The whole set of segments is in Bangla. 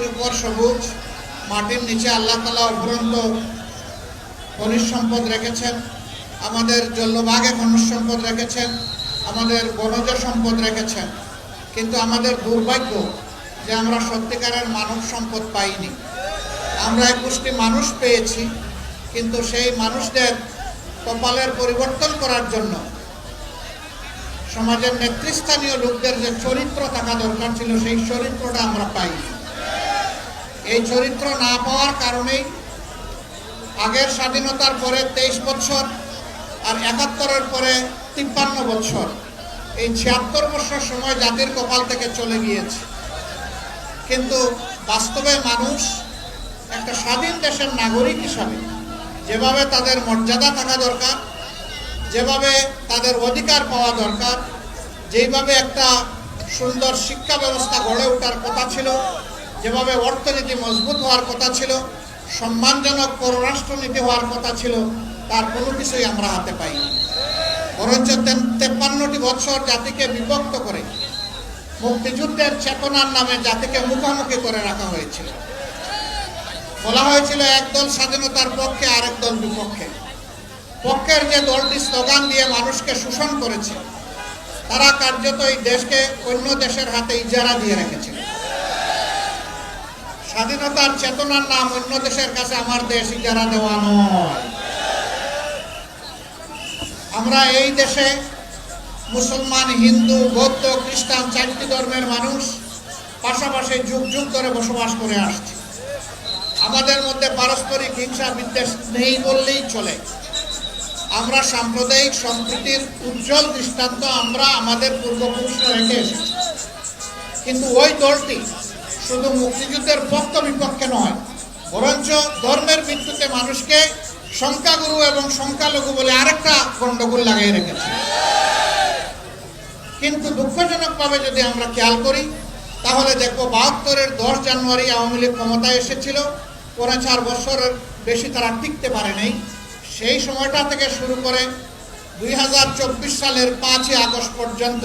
মাটির উপর সবুজ, মাটির নিচে আল্লাহ তালা অফুরন্ত খনিজ সম্পদ রেখেছেন, আমাদের জলভাগে খনিজ সম্পদ রেখেছেন, আমাদের বনজ সম্পদ রেখেছেন। কিন্তু আমাদের দুর্ভাগ্য যে আমরা সত্যিকারের মানব সম্পদ পাইনি। আমরা একুশটি মানুষ পেয়েছি, কিন্তু সেই মানুষদের কপালের পরিবর্তন করার জন্য সমাজের নেতৃস্থানীয় লোকদের যে চরিত্র থাকা দরকার ছিল, সেই চরিত্রটা আমরা পাইনি। এই চরিত্র না পাওয়ার কারণেই আগের স্বাধীনতার পরে তেইশ বছর আর একাত্তরের পরে তিপ্পান্ন বছর এই ছিয়াত্তর বছর সময় জাতির কপাল থেকে চলে গিয়েছে। কিন্তু বাস্তবে মানুষ একটা স্বাধীন দেশের নাগরিক হিসাবে যেভাবে তাদের মর্যাদা থাকা দরকার, যেভাবে তাদের অধিকার পাওয়া দরকার, যেইভাবে একটা সুন্দর শিক্ষা ব্যবস্থা গড়ে ওঠার কথা ছিল যেভাবে অর্থনীতি মজবুত হওয়ার কথা ছিল, সম্মানজনক পররাষ্ট্রনীতি হওয়ার কথা ছিল, তার কোনো কিছুই আমরা হাতে পাইনি। বরঞ্চ তেপ্পান্নটি বছর জাতিকে বিভক্ত করে মুক্তিযুদ্ধের চেতনার নামে জাতিকে মুখোমুখি করে রাখা হয়েছিল। বলা হয়েছিল, একদল স্বাধীনতার পক্ষে আরেক দল বিপক্ষে। পক্ষের যে দলটি স্লোগান দিয়ে মানুষকে শোষণ করেছে, তারা কার্যত এই দেশকে অন্য দেশের হাতে ইজারা দিয়ে রেখেছিল। স্বাধীনতার চেতনার নাম অন্য দেশের কাছে আমার দেশ ইজারা দেওয়া নয়। আমরা এই দেশে মুসলমান, হিন্দু, বৌদ্ধ, খ্রিস্টান চারটি ধর্মের মানুষ পাশাপাশি যুগ যুগ ধরে বসবাস করে আসছে। আমাদের মধ্যে পারস্পরিক হিংসা, বিদ্বেষ নেই বললেই চলে। আমরা সাম্প্রদায়িক সম্প্রীতির উজ্জ্বল দৃষ্টান্ত আমরা আমাদের পূর্বপুরুষরা রেখে এসেছি। কিন্তু ওই দলটি শুধু মুক্তিযুদ্ধের পক্ষ বিপক্ষে নয়, বরঞ্চ ধর্মের ভিত্তিতে মানুষকে সংখ্যাগুরু এবং সংখ্যালঘু বলে আরেকটা গণ্ডগোল লাগিয়ে রেখেছে। কিন্তু দুঃখজনকভাবে যদি আমরা খেয়াল করি, তাহলে দেখব বাহাত্তরের দশ জানুয়ারি আওয়ামী লীগ ক্ষমতায় এসেছিল, পরে চার বছরের বেশি তারা টিকতে পারে নাই। সেই সময়টা থেকে শুরু করে দুই হাজার চব্বিশ সালের পাঁচই আগস্ট পর্যন্ত,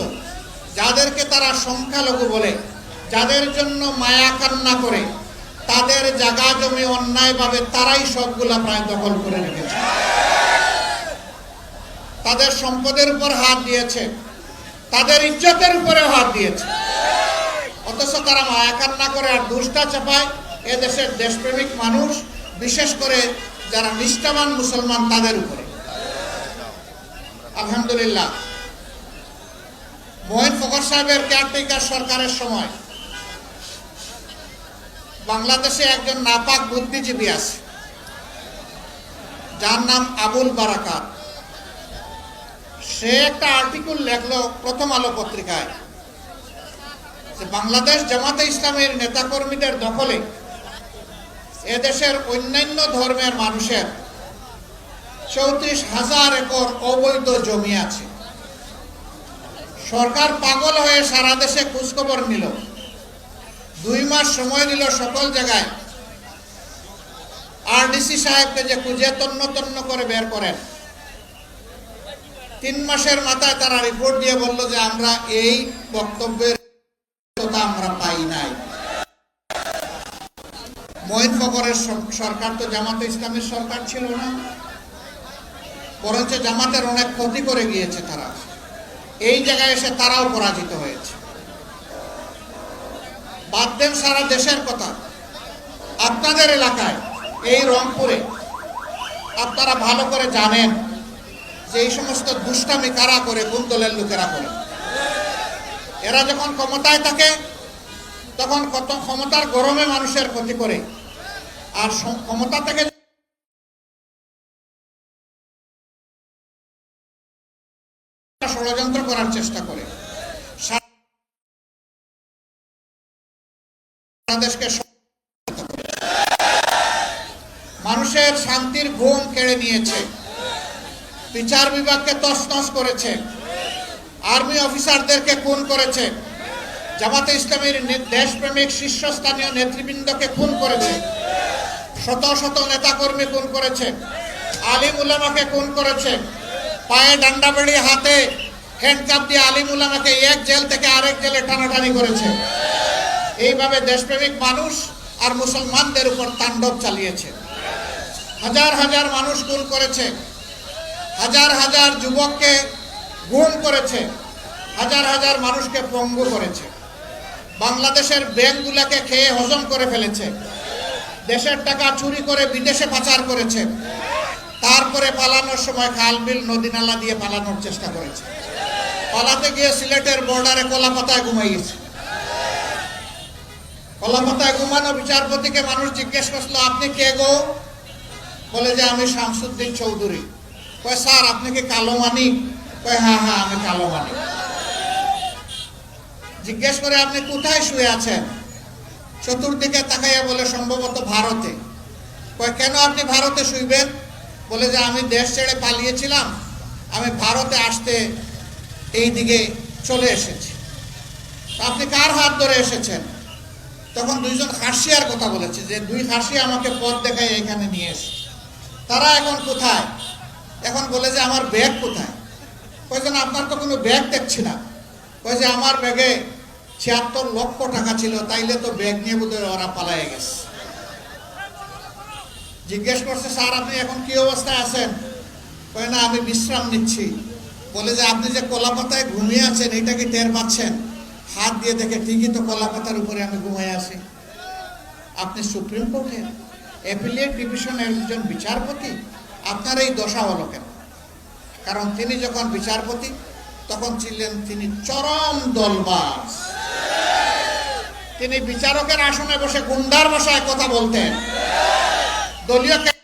যাদেরকে তারা সংখ্যালঘু বলে যাদের জন্য মায়া কান্না করে, তাদের জায়গা জমি অন্যায়ভাবে তারাই সবগুলা প্রায় দখল করে রেখেছে। তাদের সম্পদের উপর হাত দিয়েছে, তাদের ইজ্জতের উপরে হাত দিয়েছে। অথচ তারা মায়া কান্না করে আর দুষ্টা চাপায় এ দেশের দেশপ্রেমিক মানুষ, বিশেষ করে যারা নিষ্ঠাবান মুসলমান তাদের উপরে। আলহামদুলিল্লাহ। মোহিন ফখর সাহেবের কেয়ারটেকার সরকারের সময় বাংলাদেশে একজন নাপাক বুদ্ধিজীবী আছে। যার নাম আবুল বারাকাত। সে একটা আর্টিকেল লেখলো প্রথম আলো পত্রিকায় যে বাংলাদেশ জামাতে ইসলামের নেতাকর্মীদের দখলে এদেশের অন্যান্য ধর্মের মানুষের চৌত্রিশ হাজার একর অবৈধ জমি আছে। সরকার পাগল হয়ে সারা দেশে খোঁজখবর নিল। দুই মাস সময় দিল সকল জায়গায়। আরডিসি সাহেবকে যে খুঁজে তন্ন তন্ন করে বের করেন। তিন মাসের মাথায় তারা রিপোর্ট দিয়ে বলল যে আমরা এই বক্তব্যের আমরা পাই নাই। মহিন ফকরের সরকার তো জামাতে ইসলামের সরকার ছিল না। বরঞ্চ জামাতের অনেক ক্ষতি করে গিয়েছে তারা। এই জায়গায় এসে তারাও পরাজিত হয়েছে। বাদ দেন সারা দেশের কথা। আপনাদের এলাকায় এই রংপুরে আপনারা ভালো করে জানেন যে এই সমস্ত দুষ্টামি কারা করে, কোন দলের লোকেরা করে। এরা যখন ক্ষমতায় থাকে, তখন কত ক্ষমতার গরমে মানুষের ক্ষতি করে। আর ক্ষমতা থেকে ষড়যন্ত্র করার চেষ্টা করে। দেশকে স- মানুষের শান্তির ঘুম কেড়ে নিয়েছে। বিচার বিভাগকে তছনছ করেছে। আর্মি অফিসারদেরকে খুন করেছে। জামাতে ইসলামের দেশপ্রেমিক শীর্ষস্থানীয় নেতৃবৃন্দকে খুন করেছে। শত শত নেতাকর্মী খুন করেছে। আলিম উলামাকে খুন করেছে। পায়ে ডান্ডা বেড়ি হাতে হ্যান্ডকাপ দিয়ে আলিম উলামাকে এক জেল থেকে আরেক জেলে টানাটানি করেছে। এইভাবে দেশপ্রেমিক মানুষ আর মুসলমানদের উপর তাণ্ডব চালিয়েছে। হাজার হাজার মানুষ খুন করেছে। হাজার হাজার যুবককে গুম করেছে। হাজার হাজার মানুষকে পঙ্গু করেছে। বাংলাদেশের ব্যাংকগুলোকে খেয়ে হজম করে ফেলেছে। দেশের টাকা চুরি করে বিদেশে পাচার করেছে। তারপরে পালানোর সময় খাল বিল, নদী নালা দিয়ে পালানোর চেষ্টা করেছে। পালাতে গিয়ে সিলেটের বর্ডারে কলাপাতায় ঘুমাইয়েছে। কলাপাতায় ঘুমানো বিচারপতিকে মানুষ জিজ্ঞেস করছিল, আপনি কে গো? বলে যে, আমি শামসুদ্দিন চৌধুরী। কয়, স্যার, আপনি কি কালো মানিক? কয় হ্যাঁ হ্যাঁ আমি কালো মানিক। জিজ্ঞেস করে, আপনি কোথায় শুয়ে আছেন? চতুর্দিকে তাকাইয়া বলে, সম্ভবত ভারতে। কয়, কেন আপনি ভারতে শুইবেন? বলে যে, আমি দেশ ছেড়ে পালিয়েছিলাম। আমি ভারতে আসতে এই দিকে চলে এসেছি। আপনি কার হাত ধরে এসেছেন? তখন দুইজন হাসিয়ার কথা বলেছে যে, দুই হাসি আমাকে পথ দেখায় এখানে নিয়ে এসে। তারা এখন কোথায়? এখন বলে যে, আমার ব্যাগ কোথায়? কয়েছেন আপনার তো কোনো ব্যাগ দেখছি না। কয়ে যে, আমার ব্যাগে ছিয়াত্তর লক্ষ টাকা ছিল, তাইলে তো ব্যাগ নিয়ে বোধহয় ওরা পালায়ে গেছে। জিজ্ঞেস করছে, স্যার, আপনি এখন কি অবস্থায় আছেন? কয়ে, না, আমি বিশ্রাম নিচ্ছি। বলে যে, আপনি যে কলাপাতায় ঘুমিয়ে আছেন, এটা কি টের পাচ্ছেন? হাত দিয়ে দেখে ঠিকই তো কলা কলাপাতার উপরে আমি ঘুমিয়ে আসি আপনি সুপ্রিম কোর্টের অ্যাপিলিয়েট ডিভিশনের একজন বিচারপতি, আপনার এই দশা হলো কেন? কারণ তিনি যখন বিচারপতি, তখন ছিলেন তিনি চরম দলবাজ। তিনি বিচারকের আসনে বসে গুন্ডার ভাষায় কথা বলতেন। দলীয়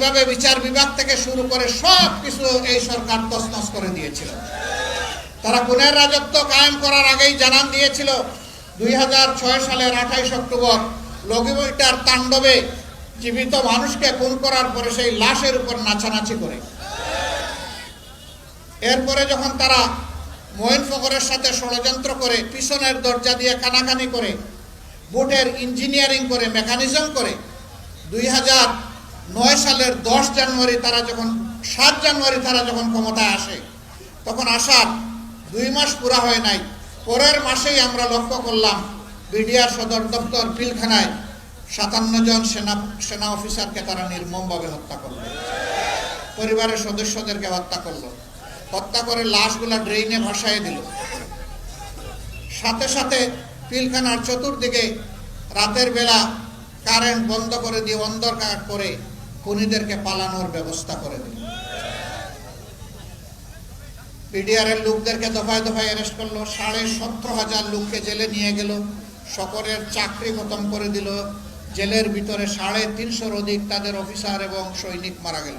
কে- এইভাবে বিচার বিভাগ থেকে শুরু করে সব কিছু এই সরকার তছনছ করে দিয়েছিল। তারা খুনের রাজত্ব কায়েম করার আগেই জানান দিয়েছিল, দুই সালের আঠাইশ অক্টোবর লগিবইটার তাণ্ডবে জীবিত মানুষকে খুন করার পরে সেই লাশের উপর নাচানাচি করে। এরপরে যখন তারা মহিন ফকরের সাথে ষড়যন্ত্র করে পিছনের দরজা দিয়ে কানাকানি করে, বুটের ইঞ্জিনিয়ারিং করে, মেকানিজম করে, দুই হাজার নয় সালের দশ জানুয়ারি তারা যখন, সাত জানুয়ারি তারা যখন ক্ষমতায় আসে, তখন আসার দুই মাস পুরা হয় নাই। পরের মাসেই আমরা লক্ষ্য করলাম বিডিআর সদর দপ্তর পিলখানায় সাতান্ন জন সেনা সেনা অফিসারকে তারা নির্মমভাবে হত্যা করল। পরিবারের সদস্যদেরকে হত্যা করল। হত্যা করে লাশগুলা ড্রেইনে ভাসায় দিল। সাথে সাথে পিলখানার চতুর্দিকে রাতের বেলা কারেন্ট বন্ধ করে দিয়ে অন্ধকার করে খুনিদেরকে পালানোর ব্যবস্থা করে দিল। পিডিআরের লোকদেরকে দফায় দফায় অ্যারেস্ট করল, সাড়ে সতেরো হাজার লোককে জেলে নিয়ে গেল, সকলের চাকরি খতম করে দিল, জেলের ভিতরে সাড়ে তিনশোর অধিক তাদের অফিসার এবং সৈনিক মারা গেল।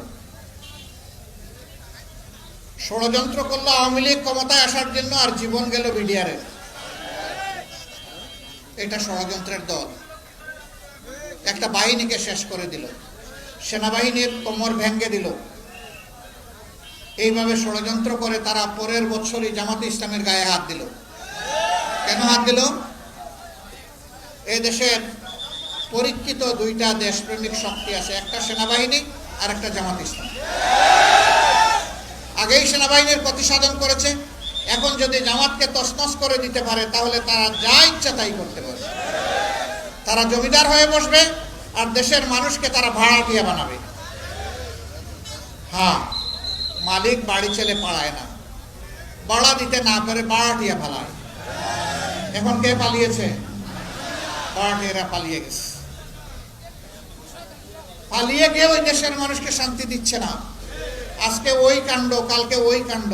ষড়যন্ত্র করল আওয়ামী লীগ ক্ষমতায় আসার জন্য আর জীবন গেল বিডিআরের এটা ষড়যন্ত্রের দল। একটা বাহিনীকে শেষ করে দিল। সেনাবাহিনীর কোমর ভেঙ্গে দিল। এইভাবে ষড়যন্ত্র করে তারা পরের বছরই জামাতে ইসলামের গায়ে হাত দিল। কেন হাত দিল? এই দেশের পরীক্ষিত দুইটা দেশপ্রেমিক শক্তি আছে, একটা সেনাবাহিনী আর একটা জামাত ইসলাম। আগেই সেনাবাহিনীর প্রতিসাধন করেছে, এখন যদি জামাতকে তসনস করে দিতে পারে, তাহলে তারা যা ইচ্ছা তাই করতে পারবে তারা জমিদার হয়ে বসবে আর দেশের মানুষকে তারা ভাড়া দিয়ে বানাবে। হ্যাঁ মালিক বাড়ি ছেলে পাড়ায় না। বাড়া দিতে না পারে বাড়াটিয়া ফালায় এখন কে পালিয়েছে? বাড়াটিয়ারা পালিয়ে গেছে। পালিয়ে গিয়ে ওই দেশের মানুষকে শান্তি দিচ্ছে না। আজকে ওই কাণ্ড, কালকে ওই কাণ্ড।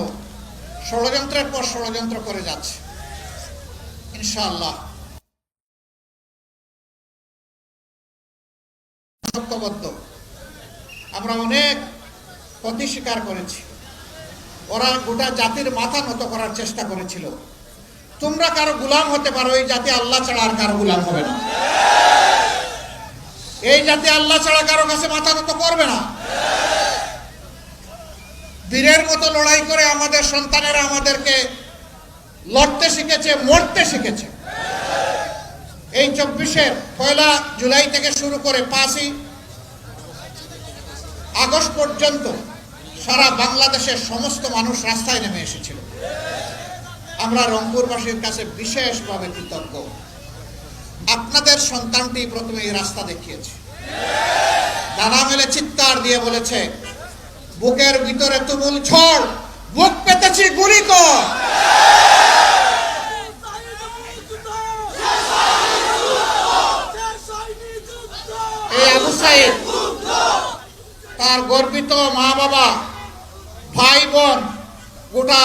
ষড়যন্ত্রের পর ষড়যন্ত্র করে যাচ্ছে। ইনশাআল্লাহ। ঐক্যবদ্ধ আমরা অনেক ক্ষতি স্বীকার করেছি। ওরা গোটা জাতির মাথা নত করার চেষ্টা করেছিল। তোমরা কারও গুলাম হতে পারো, এই জাতি আল্লাহ ছাড়া আর কারও গুলাম হবে না। এই জাতি আল্লাহ ছাড়া কারও কাছে মাথা নত করবে না। বীরের মতো লড়াই করে আমাদের সন্তানেরা আমাদেরকে লড়তে শিখেছে, মরতে শিখেছে। এই চব্বিশের পয়লা জুলাই থেকে শুরু করে পাঁচই আগস্ট পর্যন্ত সারা বাংলাদেশের সমস্ত মানুষ রাস্তায় নেমে এসেছিল। আমরা রংপুরবাসীর কাছে বিশেষভাবে কৃতজ্ঞ। আপনাদের সন্তানটি প্রথমে এই রাস্তা দেখিয়েছে। ডানা মেলে চিৎকার দিয়ে বলেছে, বুকের ভিতরে তুমুল ঝড়, বুক পেতেছি গুলি কর। তার গর্বিত মা বাবা ভাই বোন গোটা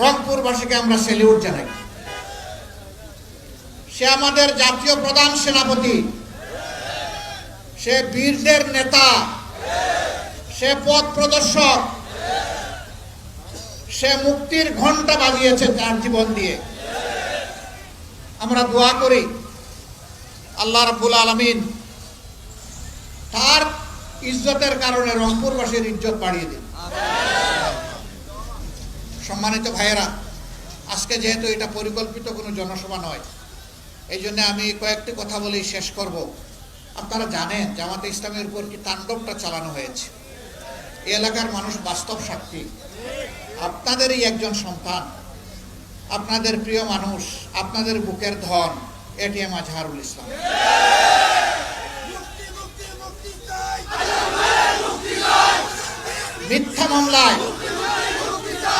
রংপুরবাসীকে আমরা সেলিউট জানাই। সে আমাদের জাতীয় প্রধান সেনাপতি, সে বীরদের নেতা, সে পথ প্রদর্শক, সে মুক্তির ঘণ্টা বাজিয়েছে তার জীবন দিয়ে। আমরা দোয়া করি, আল্লাহ রাব্বুল আলমিন তার ইজ্জতের কারণে রংপুরবাসীর ইজ্জত বাড়িয়ে দিন। সম্মানিত ভাইয়েরা, আজকে যেহেতু এটা পরিকল্পিত কোনো জনসভা নয়, এই জন্য আমি কয়েকটি কথা বলেই শেষ করব। আপনারা জানেন জামাতে ইসলামের উপর কি তাণ্ডবটা চালানো হয়েছে? এলাকার মানুষ বাস্তব সাক্ষী। আপনাদেরই একজন সন্তান, আপনাদের প্রিয় মানুষ, আপনাদের বুকের ধন এটিএম আজহারুল ইসলাম। মিথ্যা মামলায়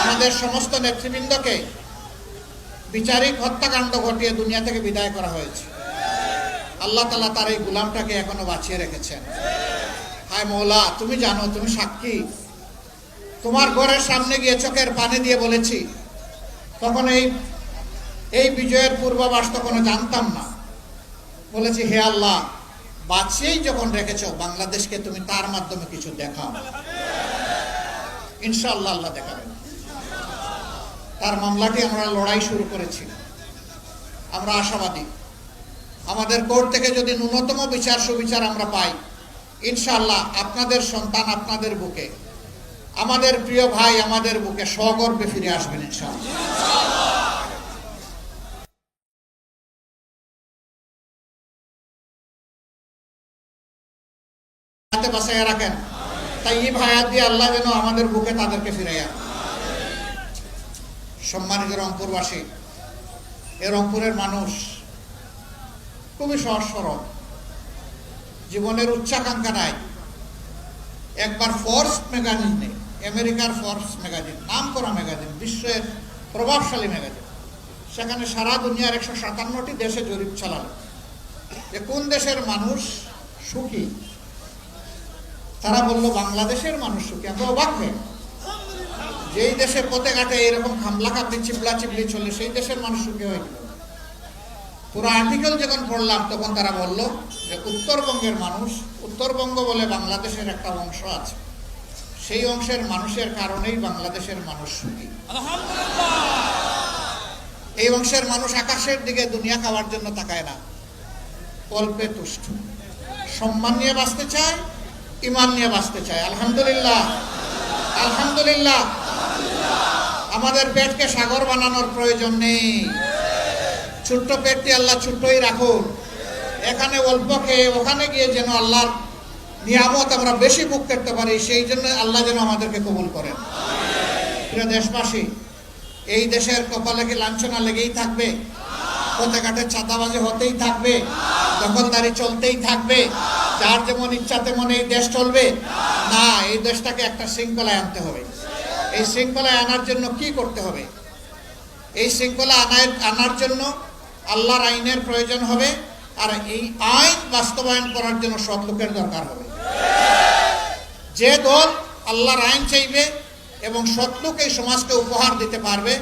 আমাদের সমস্ত নেতৃবৃন্দকে বিচারিক হত্যাকাণ্ড ঘটিয়ে দুনিয়া থেকে বিদায় করা হয়েছে। আল্লাহ তালা তার এই গুলামটাকে এখনও বাঁচিয়ে রেখেছেন। হায় মৌলা, তুমি জানো, তুমি সাক্ষী। তোমার ঘরের সামনে গিয়ে চোখের পানি দিয়ে বলেছি তখন এই এই বিজয়ের পূর্বাভাস তখন জানতাম না। বলেছি, হে আল্লাহ, বাঁচিয়েই যখন রেখেছ, বাংলাদেশকে তুমি তার মাধ্যমে কিছু দেখাও। ইনশাআল্লাহ আল্লাহ দেখাবেন। তার মামলাটি আমরা লড়াই শুরু করেছি। আমরা আশাবাদী। আমাদের কোর্ট থেকে যদি ন্যূনতম বিচার সুবিচার আমরা পাই, ইনশাআল্লাহ আপনাদের সন্তান আপনাদের বুকে, আমাদের প্রিয় ভাই আমাদের বুকে সগর্বে ফিরে আসবেন ইনশাআল্লাহ। বাসায় রাখেন। তাই এই ভায়াত দিয়ে আল্লাহ যেন আমাদের বুকে তাদেরকে ফিরাইয়া সম্মানিত রংপুরবাসী, এ রংপুরের মানুষ খুবই সহজ সরল জীবনের উচ্চাকাঙ্ক্ষা নাই। একবার ফোর্স ম্যাগাজিনে আমেরিকার ফোর্স ম্যাগাজিন নাম করা ম্যাগাজিন বিশ্বের প্রভাবশালী ম্যাগাজিন সেখানে সারা দুনিয়ার একশো সাতান্নটি দেশে জরিপ চালালো। যে কোন দেশের মানুষ সুখী তারা বলল বাংলাদেশের মানুষ সুখী আমরা অবাক হয়ে? যেই দেশে পথে ঘাটে এরকম খামলা খামলি চিপলা চিপলি চলে সেই দেশের মানুষ সুখী হয়ে গেল পুরো আর্টিকেল যখন পড়লাম তখন তারা বলল যে উত্তরবঙ্গের মানুষ উত্তরবঙ্গ বলে বাংলাদেশের একটা অংশ আছে। সেই অংশের মানুষের কারণেই বাংলাদেশের মানুষ সুখী। এই অংশের মানুষ আকাশের দিকে দুনিয়া খাওয়ার জন্য তাকায় না। অল্পে তুষ্ট। সম্মান নিয়ে বাঁচতে চায় ইমান নিয়ে বাঁচতে চায়। আলহামদুলিল্লাহ। আলহামদুলিল্লাহ। আমাদের পেটকে সাগর বানানোর প্রয়োজন নেই। ছোট্ট পেটটি আল্লাহ ছোট্টই রাখুন এখানে অল্প খেয়ে ওখানে গিয়ে যেন আল্লাহর নিয়ামত আমরা বেশি ভোগ করতে পারি, সেই জন্য আল্লাহ যেন আমাদেরকে কবুল করেন। প্রিয় দেশবাসী, এই দেশের কপালে কি লাঞ্ছনা লেগেই থাকবে? পথে ঘাটে চাঁদাবাজি হতেই থাকবে? দখলদারি চলতেই থাকবে? যার যেমন ইচ্ছা তেমন এই দেশ চলবে। না, এই দেশটাকে একটা শৃঙ্খলায় আনতে হবে। এই শৃঙ্খলায় আনার জন্য কি করতে হবে? এই শৃঙ্খলা আনায়, আনার জন্য আল্লাহর আইনের প্রয়োজন হবে আর এই আইন বাস্তবায়ন করার জন্য সব লোকের দরকার হবে। যে দল আল্লাহর আইন চাইবে এবং সৎলোক এই সমাজকে উপহার দিতে পারবে,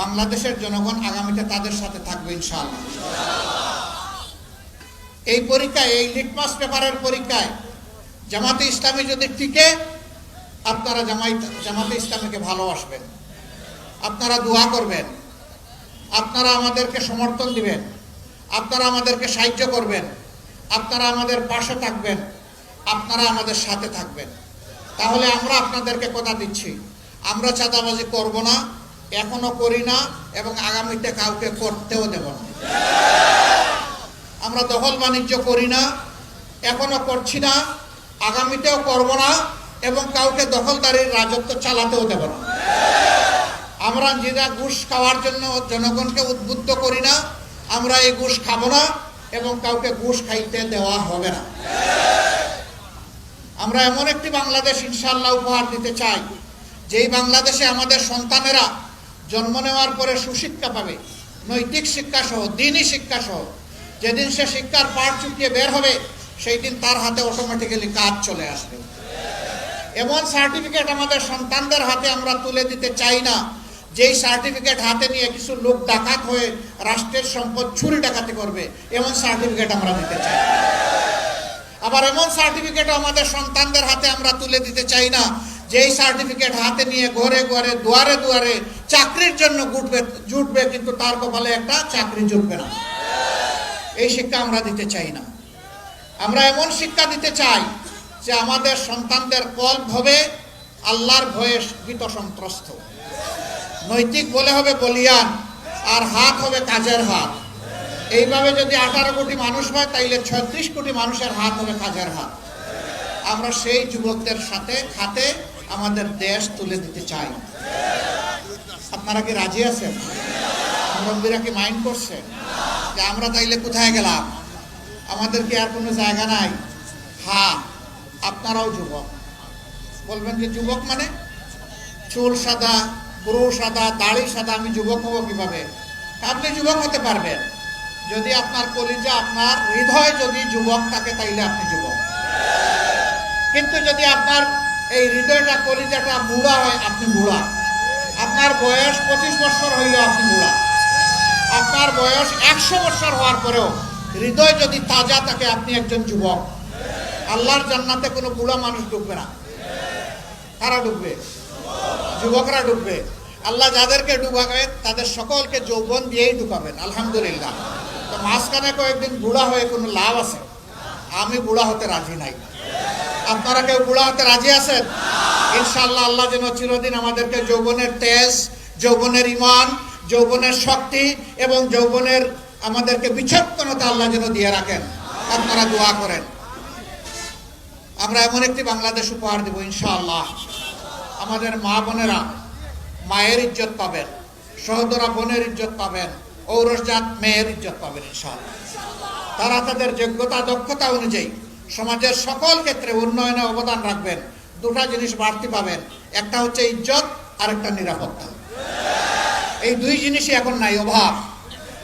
বাংলাদেশের জনগণ আগামীতে তাদের সাথে থাকবে ইনশাআল্লাহ। এই পরীক্ষায়, এই লিটমাস পেপারের পরীক্ষায় জামাতে ইসলামী যদি টিকে, আপনারা জামাই জামাতে ইসলামীকে ভালোবাসবেন। আপনারা দোয়া করবেন। আপনারা আমাদেরকে সমর্থন দিবেন। আপনারা আমাদেরকে সাহায্য করবেন। আপনারা আমাদের পাশে থাকবেন। আপনারা আমাদের সাথে থাকবেন। তাহলে আমরা আপনাদেরকে কথা দিচ্ছি। আমরা চাঁদাবাজি করব না, এখনও করি না এবং আগামীতে কাউকে করতেও দেব না। আমরা দখল বাণিজ্য করি না, এখনও করছি না, আগামীতেও করব না এবং কাউকে দখলদারির রাজত্ব চালাতেও দেব না। আমরা যেটা ঘুষ খাওয়ার জন্য জনগণকে উদ্বুদ্ধ করি না, আমরা এই ঘুষ খাব না এবং কাউকে ঘুষ খাইতে দেওয়া হবে না। আমরা এমন একটি বাংলাদেশ ইনশাল্লাহ উপহার দিতে চাই, যেই বাংলাদেশে আমাদের সন্তানেরা জন্ম নেওয়ার পরে সুশিক্ষা পাবে, নৈতিক শিক্ষা সহ দিনই শিক্ষা সহ যেদিন সে শিক্ষার পাঠ চুকিয়ে বের হবে, সেই দিন তার হাতে অটোমেটিক্যালি কাজ চলে আসবে। এমন সার্টিফিকেট আমাদের সন্তানদের হাতে আমরা তুলে দিতে চাই না। যেই সার্টিফিকেট হাতে নিয়ে কিছু লোক ডাকাত হয়ে রাষ্ট্রের সম্পদ চুরি ডাকাতি করবে, এমন সার্টিফিকেট আমরা দিতে চাই। আবার এমন সার্টিফিকেট আমাদের সন্তানদের হাতে আমরা তুলে দিতে চাই না। যেই সার্টিফিকেট হাতে নিয়ে ঘরে ঘরে, দুয়ারে দুয়ারে চাকরির জন্য গুটবে জুটবে, কিন্তু তার কপালে একটা চাকরি জুটবে না। এই শিক্ষা আমরা দিতে চাই না। আমরা এমন শিক্ষা দিতে চাই যে আমাদের সন্তানদের কল্প হবে আল্লাহর ভয়ে ভীত সন্ত্রস্ত। নৈতিক বলে হবে বলিয়ান, আর হাত হবে কাজের হাত। এইভাবে যদি আঠারো কোটি মানুষ হয়, তাইলে ছত্রিশ কোটি মানুষের হাত হবে কাজের হাত। আমরা সেই যুবকদের সাথে খাতে আমাদের দেশ তুলে দিতে চাই। আপনারা কি রাজি আছেন? মুরব্বীরা কি মাইন্ড করছে? যে আমরা তাইলে কোথায় গেলাম? আমাদের কি আর কোনো জায়গা নাই? হ্যাঁ আপনারাও যুবক। বলবেন যে যুবক মানে? চুল সাদা পুরো সাদা, দাড়ি সাদা, আমি যুবক হব কীভাবে? আপনি যুবক হতে পারবেন। যদি আপনার কলিজা, আপনার হৃদয় যদি যুবক থাকে, তাইলে আপনি যুবক। কিন্তু যদি আপনার এই হৃদয়টা, কলিজাটা বুড়া হয়, আপনি বুড়া আপনার বয়স পঁচিশ বছর হইলে, আপনি বুড়া আপনার বয়স একশো বছর হওয়ার পরেও হৃদয় যদি তাজা থাকে, আপনি একজন যুবক। আল্লাহর জান্নাতে কোনো বুড়া মানুষ ঢুকবে না। তারা ঢুকবে? যুবকরা ঢুকবে। আল্লাহ যাদেরকে ডুবাবেন তাদের সকলকে যৌবন দিয়েই ঢুকাবেন, আলহামদুলিল্লাহ। তো মাঝখানে কয়েকদিন বুড়া হয়ে কোনো লাভ আছে? আমি বুড়া হতে রাজি নাই। আপনারা কেউ বুড়া হতে রাজি আছেন? ইনশাল্লাহ আল্লাহ যেন চিরদিন আমাদেরকে যৌবনের তেজ, যৌবনের ইমান যৌবনের শক্তি এবং যৌবনের আমাদেরকে বিচক্ষণতা আল্লাহ যেন দিয়ে রাখেন। আপনারা দোয়া করেন। আমরা এমন একটি বাংলাদেশ উপহার দেব, ইনশাআল্লাহ। আমাদের মা বোনেরা মায়ের ইজ্জত পাবেন, সহদরা বোনের ইজ্জত পাবেন, ঔরসজাত মেয়ের ইজ্জত পাবেন, ইনশাআল্লাহ। তারা তাদের যোগ্যতা, দক্ষতা অনুযায়ী সমাজের সকল ক্ষেত্রে উন্নয়নে অবদান রাখবেন। দুটা জিনিস বাড়তি পাবেন, একটা হচ্ছে ইজ্জত আর একটা নিরাপত্তা। এই দুই জিনিসই এখন নাই অভাব।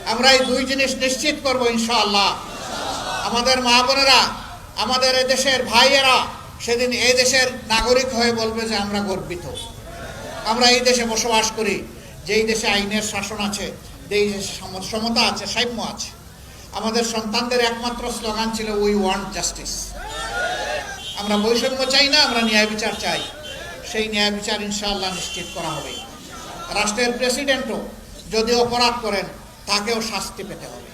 আমরা এই দুই জিনিস নিশ্চিত করব ইনশাআল্লাহ। আমাদের মা বোনেরা, আমাদের দেশের ভাইয়েরা সেদিন এই দেশের নাগরিক হয়ে বলবে যে আমরা গর্বিত। আমরা এই দেশে বসবাস করি, যেই দেশে আইনের শাসন আছে, যেই দেশে সম- সমতা আছে, সাম্য আছে। আমাদের সন্তানদের একমাত্র স্লোগান ছিল উই ওয়ান্ট জাস্টিস আমরা বৈষম্য চাই না, আমরা ন্যায় বিচার চাই। সেই ন্যায় বিচার ইনশাআল্লাহ নিশ্চিত করা হবে। রাষ্ট্রের প্রেসিডেন্টও যদি অপরাধ করেন, তাকেও শাস্তি পেতে হবে।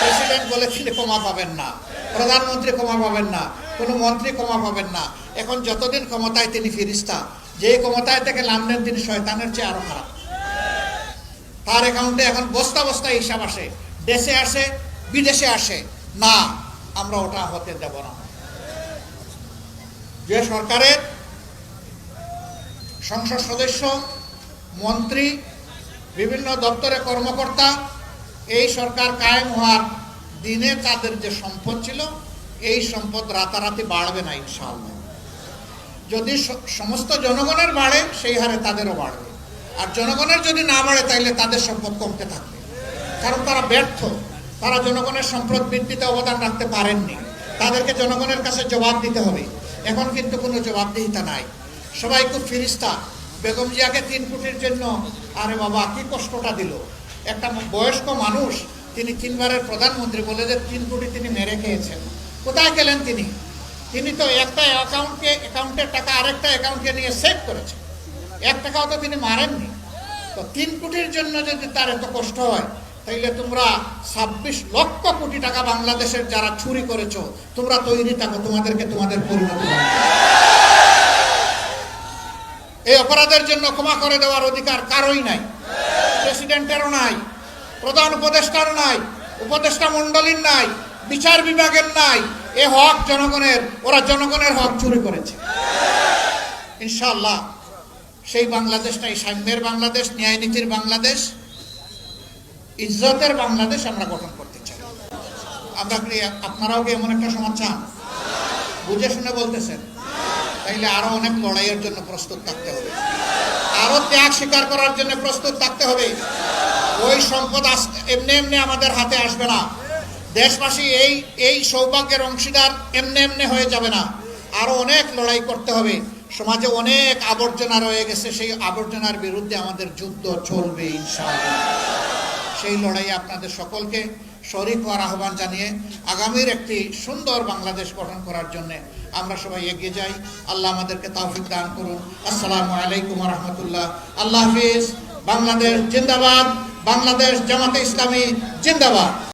প্রেসিডেন্ট বলেছিল ক্ষমা পাবেন না, প্রধানমন্ত্রী ক্ষমা পাবেন না, কোনো মন্ত্রী ক্ষমা পাবেন না। এখন যতদিন ক্ষমতায় তিনি ফিরিস্তা যে ক্ষমতায় থেকে নামলেন তিনি শয়তানের চেয়ে আরও খারাপ। তার অ্যাকাউন্টে এখন বস্তা বস্তা হিসাব আসে, দেশে আসে, বিদেশে আসে। না, আমরা ওটা হতে দেব না। যে সরকারের সংসদ সদস্য মন্ত্রী, বিভিন্ন দপ্তরে কর্মকর্তা, এই সরকার কায়েম হওয়ার দিনে তাদের যে সম্পদ ছিল, এই সম্পদ রাতারাতি বাড়বে না ইনশাআল্লাহ। যদি সমস্ত জনগণের বাড়ে, সেই হারে তাদেরও বাড়বে। আর জনগণের যদি না বাড়ে, তাইলে তাদের সম্পদ কমতে থাকবে। কারণ তারা ব্যর্থ। তারা জনগণের সম্পদ বৃদ্ধিতে অবদান রাখতে পারেননি। তাদেরকে জনগণের কাছে জবাব দিতে হবে। এখন কিন্তু কোনো জবাবদিহিতা নাই। সবাই খুব ফিরিস্তা। বেগম জিয়াকে তিন কোটির জন্য, আরে বাবা, কি কষ্টটা দিল। একটা বয়স্ক মানুষ, তিনি তিনবারের প্রধানমন্ত্রী বলে যে তিন কোটি তিনি মেরে খেয়েছেন। কোথায় গেলেন তিনি? তিনি তো একটা অ্যাকাউন্টকে, অ্যাকাউন্টের টাকা আরেকটা অ্যাকাউন্টকে নিয়ে সেভ করেছেন। এক টাকাও তো তিনি মারেননি। তো তিন কোটির জন্য যদি তার এত কষ্ট হয়, তাইলে তোমরা ছাব্বিশ লক্ষ কোটি টাকা বাংলাদেশের যারা চুরি করেছ, তোমরা তৈরি থাকো, তোমাদেরকে তোমাদের পরিণতি। এই অপরাধের জন্য ক্ষমা করে দেওয়ার অধিকার কারোই নাই। প্রেসিডেন্টেরও নাই, প্রধান উপদেষ্টারও নাই, উপদেষ্টা মণ্ডলীর নাই, বিচার বিভাগের নাই। এ হক জনগণের, ওরা জনগণের হক চুরি করেছে। ইনশাআল্লাহ, সেই বাংলাদেশটাই সাম্যের বাংলাদেশ, ন্যায় নীতির বাংলাদেশ, ইজ্জতের বাংলাদেশ আমরা গঠন করতে চাই। আমরা আপনারাও কি এমন একটা সমাজ চান? বুঝে শুনে বলতেছেন। তাইলে আরও অনেক লড়াইয়ের জন্য প্রস্তুত থাকতে হবে। আরও ত্যাগ স্বীকার করার জন্য প্রস্তুত থাকতে হবে। ওই সম্পদ এমনি এমনি আমাদের হাতে আসবে না। দেশবাসী এই এই সৌভাগ্যের অংশীদার এমনি এমনি হয়ে যাবে না। আরও অনেক লড়াই করতে হবে। সমাজে অনেক আবর্জনা রয়ে গেছে। সেই আবর্জনার বিরুদ্ধে আমাদের যুদ্ধ চলবে সেই লড়াই আপনাদের সকলকে শরিক হওয়ার আহ্বান জানিয়ে আগামীর একটি সুন্দর বাংলাদেশ গঠন করার জন্য আমরা সবাই এগিয়ে যাই। আল্লাহ আমাদেরকে তাহফিক দান করুন। আসসালামু আলাইকুম রহমতুল্লাহ। আল্লাহ হাফিজ। বাংলাদেশ জিন্দাবাদ। বাংলাদেশ জামাতে ইসলামী জিন্দাবাদ।